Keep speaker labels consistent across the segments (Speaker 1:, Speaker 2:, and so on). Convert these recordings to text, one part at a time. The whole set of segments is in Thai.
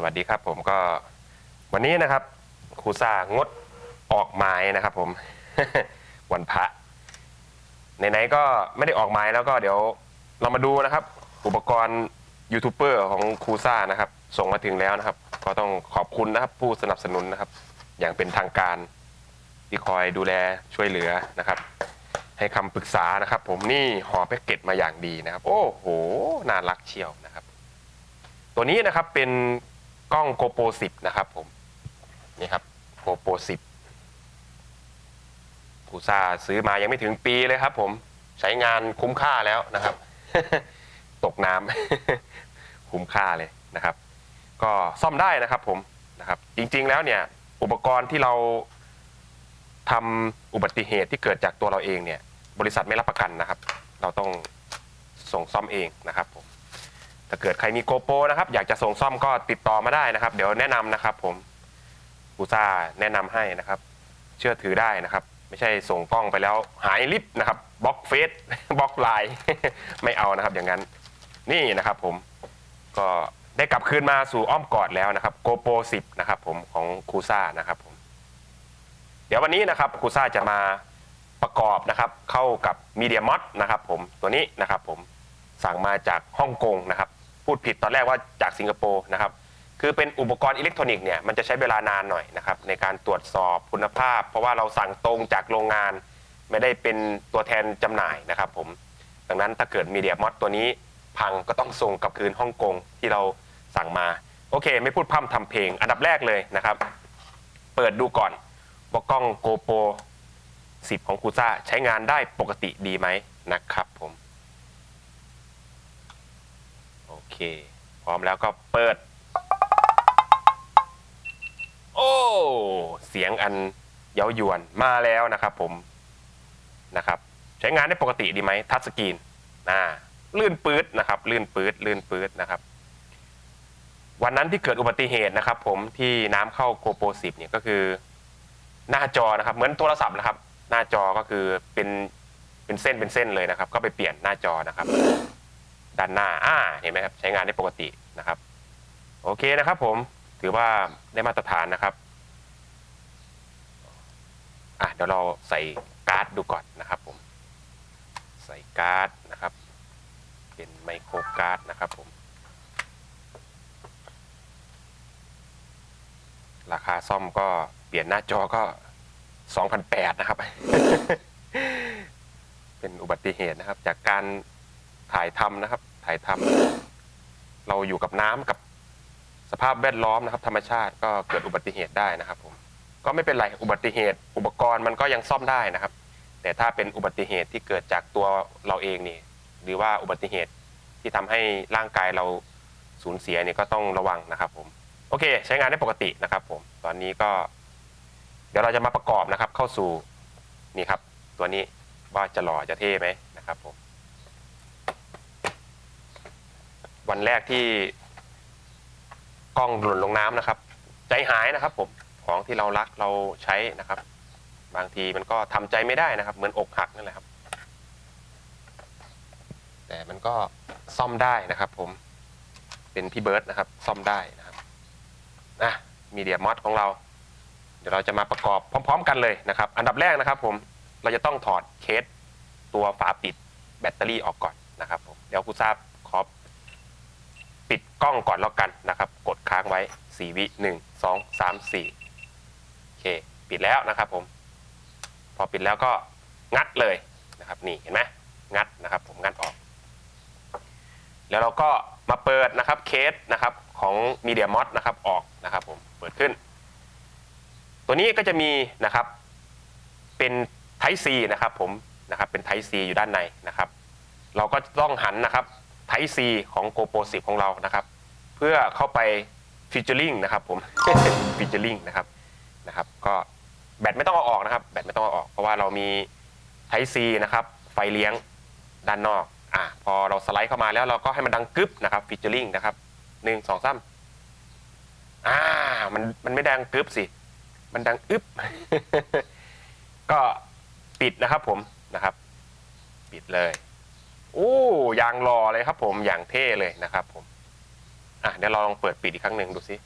Speaker 1: สวัสดีครับผมก็วันนี้นะครับครูซ่างดออกหมายนะครับ ผม วันพระไหนๆก็ไม่ได้ออกหมายแล้วก็เดี๋ยวเรามาดูนะครับ อุปกรณ์ยูทูบเบอร์ของครูซ่านะครับ ส่งมาถึงแล้วนะครับ ก็ต้องขอบคุณนะครับ ผู้สนับสนุนนะครับ อย่างเป็นทางการที่คอยดูแลช่วยเหลือนะครับ ให้คำปรึกษานะครับ ผมนี่ห่อแพ็กเกจมาอย่างดีนะครับ โอ้โหน่ารักเชียวนะครับ ตัวนี้นะครับเป็น กล้อง GoPro 10นะครับผมนี่ครับ GoPro 10กูซาซื้อมายังไม่ถึงปีเลยครับ ผมใช้งานคุ้มค่าแล้วนะครับ ตกน้ำคุ้มค่าเลยนะครับ ก็ซ่อมได้นะครับผมนะครับ จริงๆแล้วเนี่ย อุปกรณ์ที่เราทำอุบัติเหตุที่เกิดจากตัวเราเองเนี่ย บริษัทไม่รับประกันนะครับ เราต้องส่งซ่อมเองนะครับผม ถ้าเกิดใครมีโกโปรนะครับ อยากจะส่งซ่อมก็ติดต่อมาได้นะครับ เดี๋ยวแนะนำนะครับ ผมกูซ่าแนะนำให้นะครับ เชื่อถือได้นะครับ ไม่ใช่ส่งกล้องไปแล้ว หายลิฟต์นะครับบล็อกเฟซบล็อกไลน์ไม่เอานะครับ อย่างนั้น นี่นะครับ ผมก็ได้กลับคืนมาสู่อ้อมกอดแล้วนะครับโกโปร10นะครับ ผมของคูซ่านะครับผมเดี๋ยววันนี้นะครับคูซ่าจะมาประกอบนะครับ เข้ากับมีเดียมอ d นะครับ ผมตัวนี้นะครับ ผมสั่งมาจากฮ่องกงนะครับ พูดผิดตอนแรกว่าจากสิงคโปร์นะครับ คือเป็นอุปกรณ์อิเล็กทรอนิกส์เนี่ยมันจะใช้เวลานานหน่อยนะครับในการตรวจสอบคุณภาพ เพราะว่าเราสั่งตรงจากโรงงาน ไม่ได้เป็นตัวแทนจำหน่ายนะครับผมดังนั้นถ้าเกิดมีเดียมอ d ตัวนี้พังก็ต้องส่งกลับคืนฮ่องกงที่เราสั่งมา โอเค ไม่พูดพร่ำทำเพลง อันดับแรกเลยนะครับ เปิดดูก่อนว่ากล้อง GoPro 10 ของคูซ่าใช้งานได้ปกติดีไหมนะครับผม โอ เค พร้อมแล้วก็เปิด โอ้ เสียงอันเย้ายวนมาแล้วนะครับผมนะครับ ใช้งานได้ปกติดีไหมทัชสกรีนอ่าลื่นปื๊ดนะครับ ลื่นปื๊ดลื่นปื๊ดนะครับ วันนั้นที่เกิดอุบัติเหตุนะครับ ผมที่น้ำเข้า GoPro 10เนี่ยก็คือ หน้าจอนะครับ เหมือนโทรศัพท์นะครับ หน้าจอก็คือเป็นเป็นเส้นเป็นเส้นเลยนะครับ ก็ไปเปลี่ยนหน้าจอนะครับ ด้านหน้าอ่าเห็นไหมครับใช้งานได้ปกตินะครับ โอเคนะครับผมถือว่าได้มาตรฐานนะครับอะเดี๋ยวเราใส่การ์ดดูก่อนนะครับผมใส่การ์ดนะครับ เป็นไมโครการ์ดนะครับผมราคาซ่อมก็เปลี่ยนหน้าจอก็2,008นะครับ เป็นอุบัติเหตุนะครับ จากการถ่ายทำนะครับ ถ่ายทำเราอยู่กับน้ำกับสภาพแวดล้อมนะครับ ธรรมชาติก็เกิดอุบัติเหตุได้นะครับผมก็ไม่เป็นไรอุบัติเหตุ อุปกรณ์มันก็ยังซ่อมได้นะครับ แต่ถ้าเป็นอุบัติเหตุที่เกิดจากตัวเราเองนี่หรือว่าอุบัติเหตุที่ทำให้ร่างกายเราสูญเสียเนี่ยก็ต้องระวังนะครับ ผม โอเค ใช้งานได้ปกตินะครับ ผม ตอนนี้ก็ เดี๋ยวเราจะมาประกอบนะครับ เข้าสู่นี่ครับ ตัวนี้ว่าจะหล่อจะเท่ไหมนะครับ ผม วันแรกที่กล้องหล่นลงน้ำนะครับ ใจหายนะครับ ผมของที่เรารักเราใช้นะครับ บางทีมันก็ทำใจไม่ได้นะครับ เหมือนอกหักนั่นแหละครับ แต่มันก็ซ่อมได้นะครับ ผมเป็นพี่เบิร์ดนะครับ ซ่อมได้นะครับนะมีเดียมอดของเรา เดี๋ยวเราจะมาประกอบพร้อม ๆ กันเลยนะครับ อันดับแรกนะครับ ผมเราจะต้องถอดเคสตัวฝาปิดแบตเตอรี่ออกก่อนนะครับ ผมเดี๋ยวกูทราบขอ ปิดกล้องก่อนแล้วกันนะครับ กดค้างไว้ 4 วิ 1 2 3 4โอเค ปิดแล้วนะครับผม พอปิดแล้วก็งัดเลยนะครับ นี่เห็นไหมงัดนะครับ ผมงัดออก แล้วเราก็มาเปิดนะครับเคสนะครับของ Media Mod นะครับออกนะครับผมเปิดขึ้น ตัวนี้ก็จะมีนะครับ เป็น Type C นะครับผมนะครับเป็น Type C อยู่ด้านในนะครับ เราก็ต้องหันนะครับ Type C ของ GoPro 10 ของเรานะครับ เพื่อเข้าไป featuring นะครับผม featuring นะครับนะครับ ก็แบตไม่ต้องเอาออกนะครับ แบตไม่ต้องเอาออก เพราะว่าเรามี Type C นะครับ ไฟเลี้ยงด้านนอกอะพอเราสไลด์เข้ามาแล้วเราก็ให้มันดังกึ๊บนะครับ featuring นะครับหนึ่งสองสามอ่ามันมันไม่ดังกึ๊บสิ มันดังอึ๊บ ก็ปิดนะครับผมนะครับ ปิดเลย โอ้ยางรอเลยครับ ผมอย่างเท่เลยนะครับ ผม อะเดี๋ยวเราลองเปิดปิดอีกครั้งหนึ่งดูสิ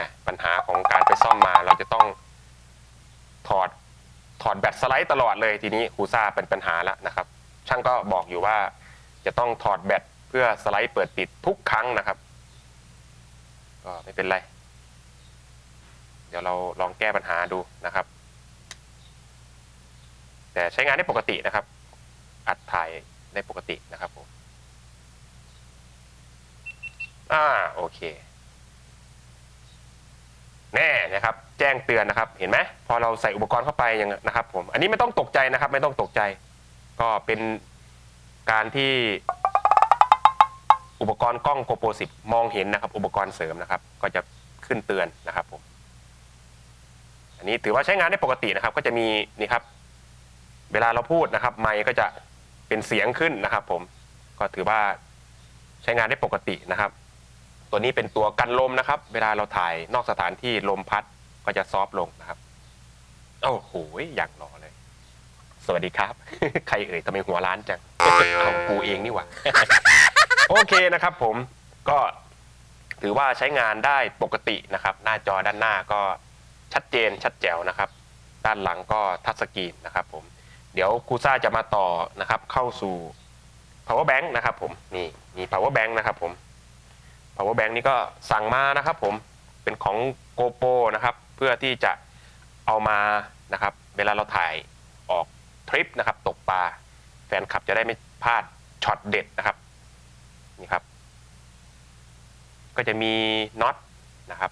Speaker 1: นะปัญหาของการไปซ่อมมาเราจะต้องถอดถอดแบตสไลด์ตลอดเลยทีนี้ครูซ่าเป็นปัญหาแล้วนะครับ ช่างก็บอกอยู่ว่า จะต้องถอดแบตเพื่อสไลด์เปิดปิดทุกครั้งนะครับ ก็ไม่เป็นไร เดี๋ยวเราลองแก้ปัญหาดูนะครับ แต่ใช้งานได้ปกตินะครับ อัดถ่ายได้ปกตินะครับผมอ่าโอเค แน่นะครับ แจ้งเตือนนะครับ เห็นไหมพอเราใส่อุปกรณ์เข้าไปอย่างนะครับ ผม อันนี้ไม่ต้องตกใจนะครับ ไม่ต้องตกใจ ก็เป็นการที่อุปกรณ์กล้องโกโปรสิบมองเห็นนะครับ อุปกรณ์เสริมนะครับ ก็จะขึ้นเตือนนะครับผม อันนี้ถือว่าใช้งานได้ปกตินะครับ ก็จะมีนี่ครับ เวลาเราพูดนะครับ ไมค์ก็จะเป็นเสียงขึ้นนะครับ ผมก็ถือว่าใช้งานได้ปกตินะครับ ตัวนี้เป็นตัวกันลมนะครับ เวลาเราถ่ายนอกสถานที่ลมพัดก็จะซอฟต์ลงนะครับโอ้โหอย่างหล่อเลย สวัสดีครับ ใครเอ่ยทำไมหัวร้านจังเอากูเองนี่หว่าโอเคนะครับ ผมก็ถือว่าใช้งานได้ปกตินะครับ หน้าจอด้านหน้าก็ชัดเจนชัดแจ๋วนะครับ ด้านหลังก็ทัชสกรีนนะครับผม เดี๋ยวครูซ่าจะมาต่อนะครับ เข้าสู่ power bank นะครับ ผมนี่มี power bank นะครับ ผม power bank นี่ก็สั่งมานะครับ ผมเป็นของ GoPro นะครับ เพื่อที่จะเอามานะครับ เวลาเราถ่ายออกทริปนะครับ ตกปลาแฟนคลับจะได้ไม่พลาดช็อตเด็ดนะครับนี่ครับ ก็จะมีน็อตนะครับ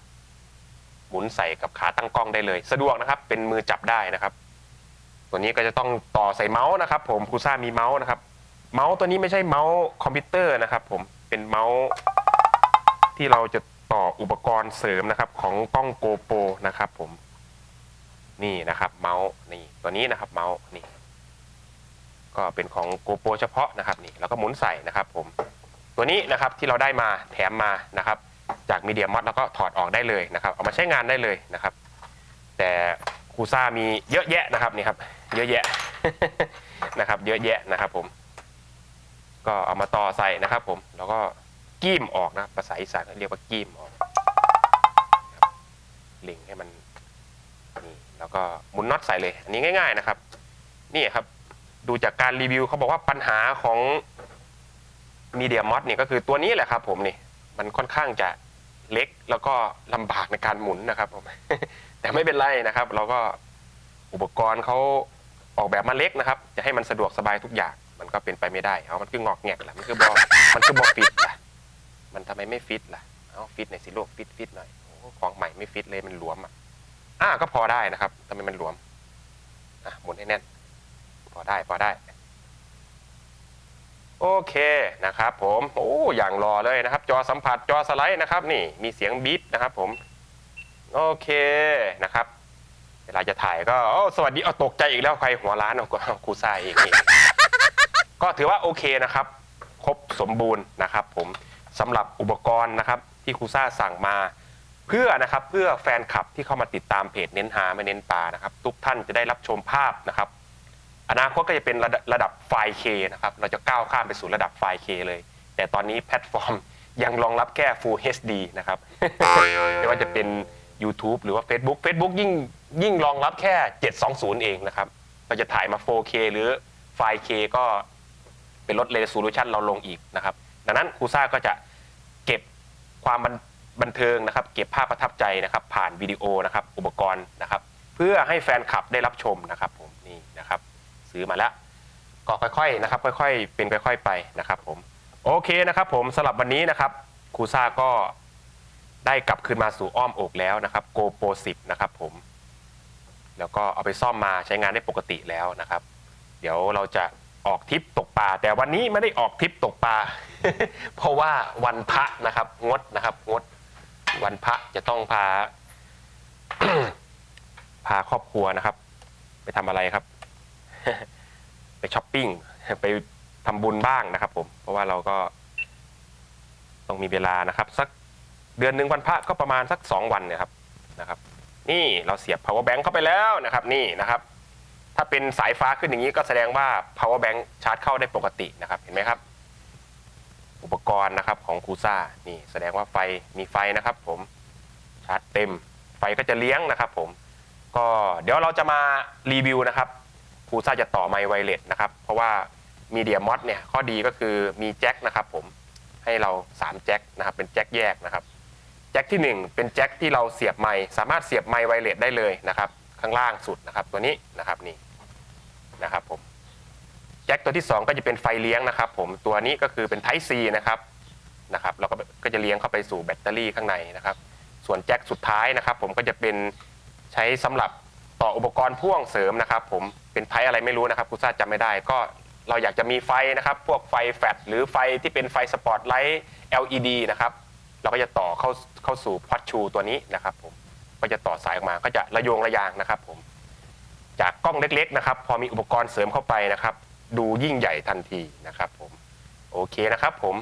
Speaker 1: หมุนใส่กับขาตั้งกล้องได้เลย สะดวกนะครับ เป็นมือจับได้นะครับ ตัวนี้ก็จะต้องต่อใส่เมาส์นะครับ ผมครูซ่ามีเมาส์นะครับ เมาส์ตัวนี้ไม่ใช่เมาส์คอมพิวเตอร์นะครับ ผมเป็นเมาส์ที่เราจะต่ออุปกรณ์เสริมนะครับ ของกล้องโกโปรนะครับ ผมนี่นะครับ เมาส์นี่ตัวนี้นะครับ เมาส์นี่ ก็เป็นของโกโปรเฉพาะนะครับนี่แล้วก็หมุนใส่นะครับ ผม ตัวนี้นะครับที่เราได้มาแถมมานะครับ จากมีเดียมอดแล้วก็ถอดออกได้เลยนะครับ เอามาใช้งานได้เลยนะครับ แต่ครูซ่ามีเยอะแยะนะครับนี่ครับ เยอะแยะนะครับ เยอะแยะนะครับผม ก็เอามาต่อใส่นะครับ ผม แล้วก็กี้มออกนะภาษาอีสานเรียกว่ากี้มออกลิงให้มันนี่แล้วก็หมุนน็อตใส่เลย อันนี้ง่าย ๆนะครับ นี่ครับ ดูจากการรีวิวเขาบอกว่าปัญหาของมีเดียมอดเนี่ยก็คือตัวนี้แหละครับ ผมนี่ มันค่อนข้างจะเล็กแล้วก็ลำบากในการหมุนนะครับผมแต่ไม่เป็นไรนะครับ เราก็อุปกรณ์เขา ออกแบบมาเล็กนะครับจะให้มันสะดวกสบายทุกอย่างมันก็เป็นไปไม่ได้เอามันคืองอกแงกแหละมันคือบอมันคือบอฟิตล่ะมันทำไมไม่ฟิตล่ะเอาฟิตหน่อยสิลูกฟิตฟิตหน่อยโอ้ของใหม่ไม่ฟิตเลยมันหลวมอะอ่าก็พอได้นะครับทำไมมันหลวมอะหมุนให้แน่น พอได้พอได้ โอเคนะครับ ผมโอ้อย่างรอเลยนะครับ จอสัมผัสจอสไลด์นะครับ นี่มีเสียงบีบนะครับ ผม โอเคนะครับ เวลาจะถ่ายก็สวัสดีเอาตกใจอีกแล้วใครหัวร้านเอาก็ครูซ่าเองก็ถือว่าโอเคนะครับ ครบสมบูรณ์นะครับ ผมสำหรับอุปกรณ์นะครับ ที่ครูซ่าสั่งมา เพื่อนะครับเพื่อแฟนคลับที่เข้ามาติดตามเพจเน้นหาไม่เน้นปลานะครับ ทุกท่านจะได้รับชมภาพนะครับ อนาคตก็จะเป็นระดับระดับไฟล์ K นะครับ เราจะก้าวข้ามไปสู่ระดับไฟล์ K เลย แต่ตอนนี้แพลตฟอร์มยังรองรับแค่ Full HD นะครับไม่ว่าจะเป็น YouTube หรือว่า Facebook Facebook ยิ่งยิ่งรองรับแค่ 720 เองนะครับเราจะถ่ายมา 4K หรือไฟล์ K ก็เป็นลด resolution เราลงอีกนะครับ ดังนั้นครูซ่าก็จะเก็บความบันบันเทิงนะครับ เก็บภาพประทับใจนะครับ ผ่านวิดีโอนะครับ อุปกรณ์นะครับ เพื่อให้แฟนคลับได้รับชมนะครับผมนี่นะครับ ซื้อมาแล้วก็ค่อยๆนะครับ ค่อย ๆ เป็นค่อย ๆ ไปนะครับ ผมโอเคนะครับ ผมสำหรับวันนี้นะครับครูซ่าก็ ได้กลับคืนมาสู่อ้อมอกแล้วนะครับ GoPro 10 นะครับผม แล้วก็เอาไปซ่อมมาใช้งานได้ปกติแล้วนะครับ เดี๋ยวเราจะออกทริปตกปลาแต่วันนี้ไม่ได้ออกทริปตกปลาเพราะว่าวันพระนะครับ งดนะครับ งด วันพระจะต้องพา พาครอบครัวนะครับ ไปทำอะไรครับ ไปช้อปปิ้งไปทำบุญบ้างนะครับ ผม เพราะว่าเราก็ต้องมีเวลานะครับ สัก เดือนหนึ่งวันพระก็ประมาณสักสองวันเนยครับนะครับ นี่เราเสียบ power bank เข้าไปแล้วนะครับ นี่นะครับ ถ้าเป็นสายฟ้าขึ้นอย่างนี้ก็แสดงว่า power bank ชาร์จเข้าได้ปกตินะครับ เห็นไหมครับ อุปกรณ์นะครับของคูซ่านี่แสดงว่าไฟมีไฟนะครับ ผมชาร์จเต็ม ไฟก็จะเลี้ยงนะครับ ผม ก็เดี๋ยวเราจะมารีวิวนะครับคูซ่าจะต่อไมค์ไวเลสนะครับ เพราะว่ามีเดียมอสเนี่ยข้อดีก็คือมีแจ็คนะครับ ผมให้เรา3แจ็คนะครับเป็นแจ็คแยกนะครับ จ็คที่ 1 เป็นแจ็คที่เราเสียบไมค์สามารถเสียบไมค์ไวเลสได้เลยนะครับข้างล่างสุดนะครับตัวนี้นะครับนี่นะครับผมแจ็คตัวที่ 2 ก็จะเป็นไฟเลี้ยงนะครับ ผมตัวนี้ก็คือเป็น Type C นะครับนะครับเราก็ก็จะเลี้ยงเข้าไปสู่แบตเตอรี่ข้างในนะครับ ส่วนแจ็คสุดท้ายนะครับ ผมก็จะเป็นใช้สำหรับต่ออุปกรณ์พ่วงเสริมนะครับ ผมเป็นไทอะไรไม่รู้นะครับกุซ่าจำไม่ได้ก็เราอยากจะมีไฟนะครับ พวกไฟแฟลชหรือไฟที่เป็นไฟสปอตไลท์ LED นะครับ เราก็จะต่อเข้าเข้าสู่พอดชูตัวนี้นะครับผมก็จะต่อสายออกมาก็จะระโยงระยางนะครับผมจากกล้องเล็กๆนะครับ พอมีอุปกรณ์เสริมเข้าไปนะครับ ดูยิ่งใหญ่ทันทีนะครับผมโอเคนะครับผม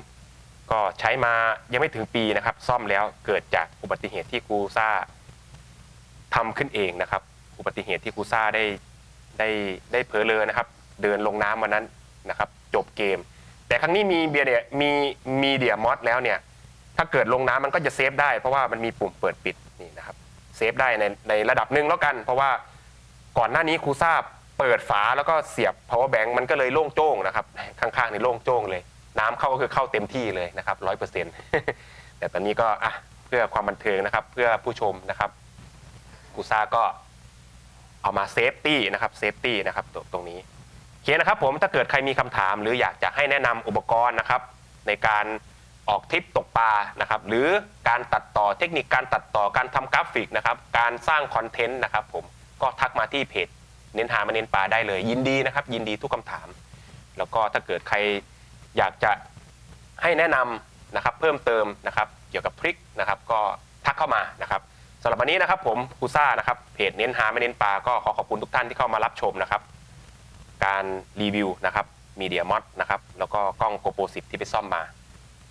Speaker 1: ก็ใช้มายังไม่ถึงปีนะครับ ซ่อมแล้วเกิดจากอุบัติเหตุที่กูซ่าทำขึ้นเองนะครับ อุบัติเหตุที่กูซ่าได้ได้ได้เผลอเลอนะครับ เดินลงน้ำวันนั้นนะครับ จบเกม แต่ครั้งนี้มีเบียร์เนี่ยมีมีเดียมอสแล้วเนี่ย ถ้าเกิดลงน้ำมันก็จะเซฟได้เพราะว่ามันมีปุ่มเปิดปิดนี่นะครับเซฟได้ในในระดับหนึ่งแล้วกัน เพราะว่าก่อนหน้านี้ครูทราบเปิดฝาแล้วก็เสียบ power bank มันก็เลยโล่งโจ้งนะครับ ข้างๆนี่โล่งโจ้งเลย น้ำเข้าก็คือเข้าเต็มที่เลยนะครับร้อยเปอร์เซ็นต์แต่ตอนนี้ก็อะเพื่อความบันเทิงนะครับ เพื่อผู้ชมนะครับครูซาก็เอามาเซฟตี้นะครับเซฟตี้นะครับตรงตรงนี้โอเคนะครับผมถ้าเกิดใครมีคำถาม หรืออยากจะให้แนะนำอุปกรณ์นะครับ ในการ ออกทริปตกปลานะครับหรือการตัดต่อเทคนิคการตัดต่อการทำกราฟิกนะครับการสร้างคอนเทนต์นะครับผมก็ทักมาที่เพจเน้นหามาเน้นปลาได้เลย ยินดีนะครับ ยินดีทุกคำถาม แล้วก็ถ้าเกิดใครอยากจะให้แนะนำนะครับเพิ่มเติมนะครับเกี่ยวกับทริคนะครับก็ทักเข้ามานะครับสำหรับวันนี้นะครับผมคูซ่านะครับเพจเน้นหาไม่เน้นปลาก็ขอขอบคุณทุกท่านที่เข้ามารับชมนะครับ การรีวิวนะครับมีเดียมอดนะครับแล้วก็กล้องโกโปรสิบที่ไปซ่อมมา